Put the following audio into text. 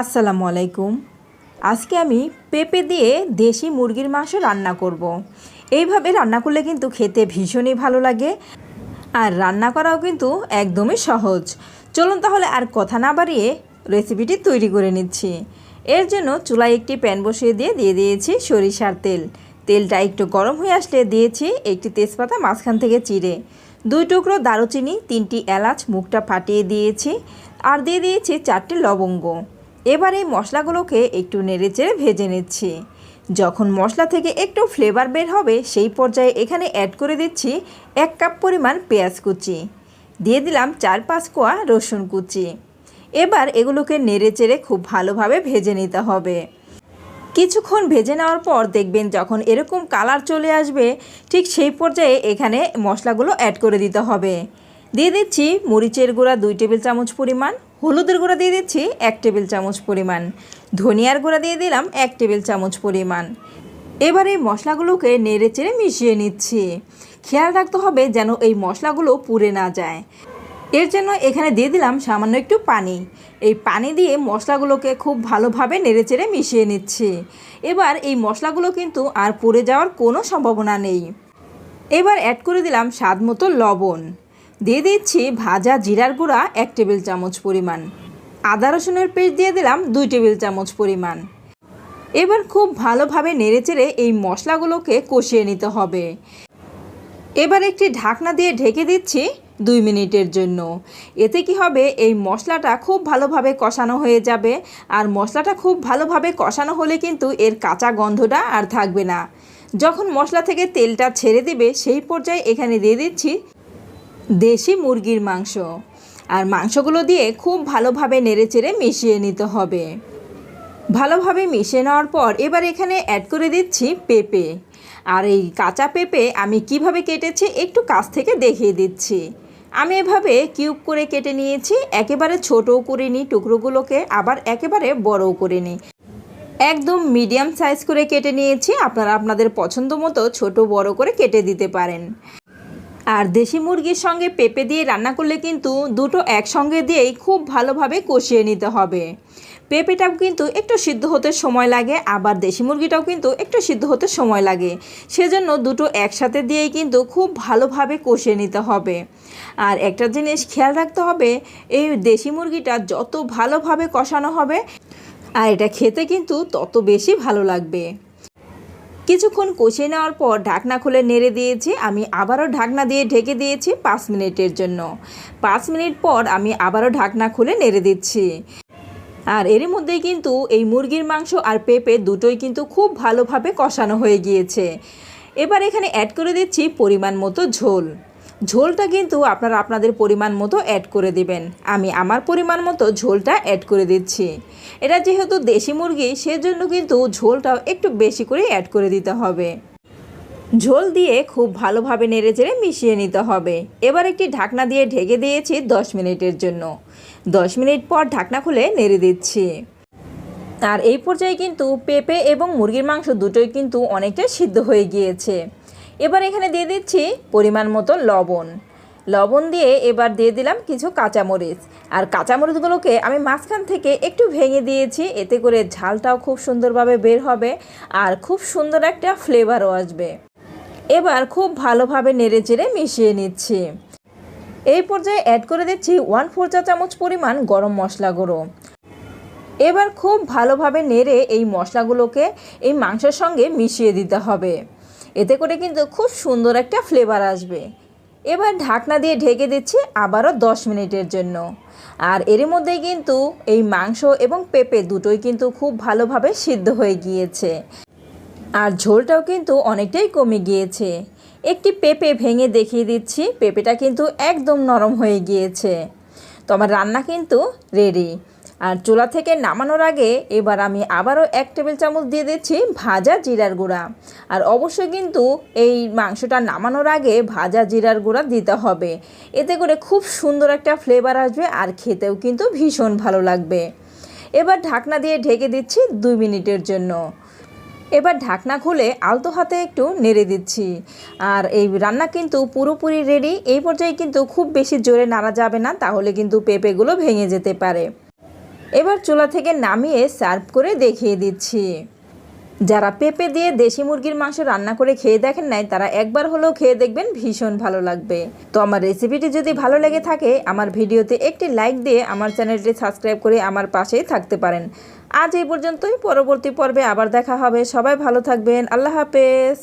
আসসালামু আলাইকুম। আজকে আমি পেঁপে দিয়ে দেশি মুরগির মাংস রান্না করব। এইভাবে রান্না করলে কিন্তু খেতে ভীষণই ভালো লাগে আর রান্না করাও কিন্তু একদমই সহজ। চলুন তাহলে আর কথা না বাড়িয়ে রেসিপিটি তৈরি করে নিচ্ছি। এর জন্য চুলায় একটি প্যান বসিয়ে দিয়ে দিয়ে দিয়েছি সরিষার তেল। তেলটা একটু গরম হয়ে আসলে দিয়েছি একটি তেজপাতা মাঝখান থেকে চিড়ে। দুই টুকরো দারুচিনি, তিনটি এলাচ, মুখটা ফাটিয়ে দিয়েছি। আর দিয়ে দিয়েছি চারটি লবঙ্গ। এবার এই মশলাগুলোকে একটু নেড়েচেড়ে ভেজে নিচ্ছি। যখন মশলা থেকে একটু ফ্লেভার বের হবে, সেই পর্যায়ে এখানে অ্যাড করে দিচ্ছি এক কাপ পরিমাণ পেঁয়াজ কুচি। দিয়ে দিলাম চার পাঁচ কোয়া রসুন কুচি। এবার এগুলোকে নেড়েচেড়ে খুব ভালোভাবে ভেজে নিতে হবে। কিছুক্ষণ ভেজে নেওয়ার পর দেখবেন যখন এরকম কালার চলে আসবে, ঠিক সেই পর্যায়ে এখানে মশলাগুলো অ্যাড করে দিতে হবে। দিয়ে দিচ্ছি মরিচের গুঁড়া দুই টেবিল চামচ পরিমাণ। হলুদের গুঁড়া দিয়ে দিচ্ছি এক টেবিল চামচ পরিমাণ। ধনিয়ার গুঁড়া দিয়ে দিলাম এক টেবিল চামচ পরিমাণ। এবার এই মশলাগুলোকে নেড়ে চেড়ে মিশিয়ে নিচ্ছি। খেয়াল রাখতে হবে যেন এই মশলাগুলো পুড়ে না যায়। এর জন্য এখানে দিয়ে দিলাম সামান্য একটু পানি। এই পানি দিয়ে মশলাগুলোকে খুব ভালোভাবে নেড়েচেড়ে মিশিয়ে নিচ্ছি। এবার এই মশলাগুলো কিন্তু আর পুড়ে যাওয়ার কোনো সম্ভাবনা নেই। এবার অ্যাড করে দিলাম স্বাদ মতো লবণ। দিয়ে দিচ্ছি ভাজা জিরার গুঁড়া এক টেবিল চামচ পরিমাণ। আদা রসুনের পেস্ট দিয়ে দিলাম দুই টেবিল চামচ পরিমাণ। এবার খুব ভালোভাবে নেড়েচেড়ে এই মশলাগুলোকে কষিয়ে নিতে হবে। এবার একটি ঢাকনা দিয়ে ঢেকে দিচ্ছি দুই মিনিটের জন্য। এতে কি হবে? এই মশলাটা খুব ভালোভাবে কষানো হয়ে যাবে। আর মশলাটা খুব ভালোভাবে কষানো হলে কিন্তু এর কাঁচা গন্ধটা আর থাকবে না। যখন মশলা থেকে তেলটা ছেড়ে দেবে, সেই পর্যায়ে এখানে দিয়ে দিচ্ছি দেশি মুরগির মাংস। আর মাংসগুলো দিয়ে খুব ভালোভাবে নেড়েচেড়ে মিশিয়ে নিতে হবে। ভালোভাবে মিশিয়ে নেওয়ার পর এবার এখানে অ্যাড করে দিচ্ছি পেঁপে। আর এই কাঁচা পেঁপে আমি কীভাবে কেটেছি একটু কাছ থেকে দেখিয়ে দিচ্ছি। আমি এভাবে কিউব করে কেটে নিয়েছি, একেবারে ছোটও করে নিই টুকরোগুলোকে আবার একেবারে বড়ও করে নিই একদম মিডিয়াম সাইজ করে কেটে নিয়েছি, আপনারা আপনাদের পছন্দ মতো ছোট বড় করে কেটে দিতে পারেন। আর দেশি মুরগির সঙ্গে পেঁপে দিয়ে রান্না করলে কিন্তু দুটো একসঙ্গে দিয়েই খুব ভালোভাবে কষিয়ে নিতে হবে। পেঁপেটাও কিন্তু একটু সিদ্ধ হতে সময় লাগে, আবার দেশি মুরগিটাও কিন্তু একটু সিদ্ধ হতে সময় লাগে। সেজন্য দুটো একসাথে দিয়েই কিন্তু খুব ভালোভাবে কষিয়ে নিতে হবে। আর একটা জিনিস খেয়াল রাখতে হবে, এই দেশি মুরগিটা যত ভালোভাবে কষানো হবে, আর এটা খেতে কিন্তু তত বেশি ভালো লাগবে। কিছুক্ষণ কষে নেওয়ার পর ঢাকনা খুলে নেড়ে দিয়েছি। আমি আবারও ঢাকনা দিয়ে ঢেকে দিয়েছি পাঁচ মিনিটের জন্য। পাঁচ মিনিট পর আমি আবারও ঢাকনা খুলে নেড়ে দিচ্ছি। আর এর মধ্যে কিন্তু এই মুরগির মাংস আর পেঁপে দুটোই কিন্তু খুব ভালোভাবে কষানো হয়ে গিয়েছে। এবার এখানে অ্যাড করে দিচ্ছি পরিমাণ মতো ঝোল। ঝোলটা কিন্তু আপনারা আপনাদের পরিমাণ মতো অ্যাড করে দিবেন। আমি আমার পরিমাণ মতো ঝোলটা অ্যাড করে দিচ্ছি। এটা যেহেতু দেশি মুরগি, সেজন্য কিন্তু ঝোলটাও একটু বেশি করে অ্যাড করে দিতে হবে। ঝোল দিয়ে খুব ভালোভাবে নেড়ে চেড়ে মিশিয়ে নিতে হবে। এবার একটি ঢাকনা দিয়ে ঢেকে দিয়েছি দশ মিনিটের জন্য। দশ মিনিট পর ঢাকনা খুলে নেড়ে দিচ্ছি। আর এই পর্যায়ে কিন্তু পেঁপে এবং মুরগির মাংস দুটোই কিন্তু অনেকটা সিদ্ধ হয়ে গিয়েছে। এবার এখানে দিয়ে দিচ্ছি পরিমাণ মতো লবণ। লবণ দিয়ে এবার দিয়ে দিলাম কিছু কাঁচামরিচ। আর কাঁচামরিচগুলোকে আমি মাঝখান থেকে একটু ভেঙে দিয়েছি, এতে করে ঝালটাও খুব সুন্দরভাবে বের হবে আর খুব সুন্দর একটা ফ্লেভারও আসবে। এবার খুব ভালোভাবে নেড়ে চেড়ে মিশিয়ে নিচ্ছি। এই পর্যায়ে অ্যাড করে দিচ্ছি ওয়ান ফোর চা চামচ পরিমাণ গরম মশলা গুঁড়ো। এবার খুব ভালোভাবে নেড়ে এই মশলাগুলোকে এই মাংসের সঙ্গে মিশিয়ে দিতে হবে। এতে করে কিন্তু খুব সুন্দর একটা ফ্লেভার আসবে। এবার ঢাকনা দিয়ে ঢেকে দিচ্ছি আবারও দশ মিনিটের জন্য। আর এর মধ্যে কিন্তু এই মাংস এবং পেঁপে দুটোই কিন্তু খুব ভালোভাবে সিদ্ধ হয়ে গিয়েছে। আর ঝোলটাও কিন্তু অনেকটাই কমে গিয়েছে। একটি পেঁপে ভেঙে দেখিয়ে দিচ্ছি, পেঁপেটা কিন্তু একদম নরম হয়ে গিয়েছে। তো আমার রান্না কিন্তু রেডি আর চুলা থেকে নামানোর আগে এবার আমি আবারও এক টেবিল চামচ দিয়ে দিচ্ছি ভাজা জিরার গুঁড়া। আর অবশ্যই কিন্তু এই মাংসটা নামানোর আগে ভাজা জিরার গুঁড়া দিতে হবে। এতে করে খুব সুন্দর একটা ফ্লেভার আসবে আর খেতেও কিন্তু ভীষণ ভালো লাগবে। এবার ঢাকনা দিয়ে ঢেকে দিচ্ছি দুই মিনিটের জন্য। এবার ঢাকনা খুলে আলতো হাতে একটু নেড়ে দিচ্ছি। আর এই রান্না কিন্তু পুরোপুরি রেডি এই পর্যায়ে কিন্তু খুব বেশি জোরে নাড়া যাবে না, তাহলে কিন্তু পেঁপেগুলো ভেঙে যেতে পারে। এবার চুলা থেকে নামিয়ে সার্ভ করে দেখিয়ে দিচ্ছি। যারা পেঁপে দিয়ে দেশি মুরগির মাংস রান্না করে খেয়ে দেখেন নাই, তারা একবার হলেও খেয়ে দেখবেন ভীষণ ভালো লাগবে। তো আমার রেসিপিটি যদি ভালো লেগে থাকে, আমার ভিডিওতে একটি লাইক দিয়ে আমার চ্যানেলটি সাবস্ক্রাইব করে আমার পাশেই থাকতে পারেন। আজ এই পর্যন্তই, পরবর্তী পর্বে আবার দেখা হবে। সবাই ভালো থাকবেন। আল্লাহ হাফেজ।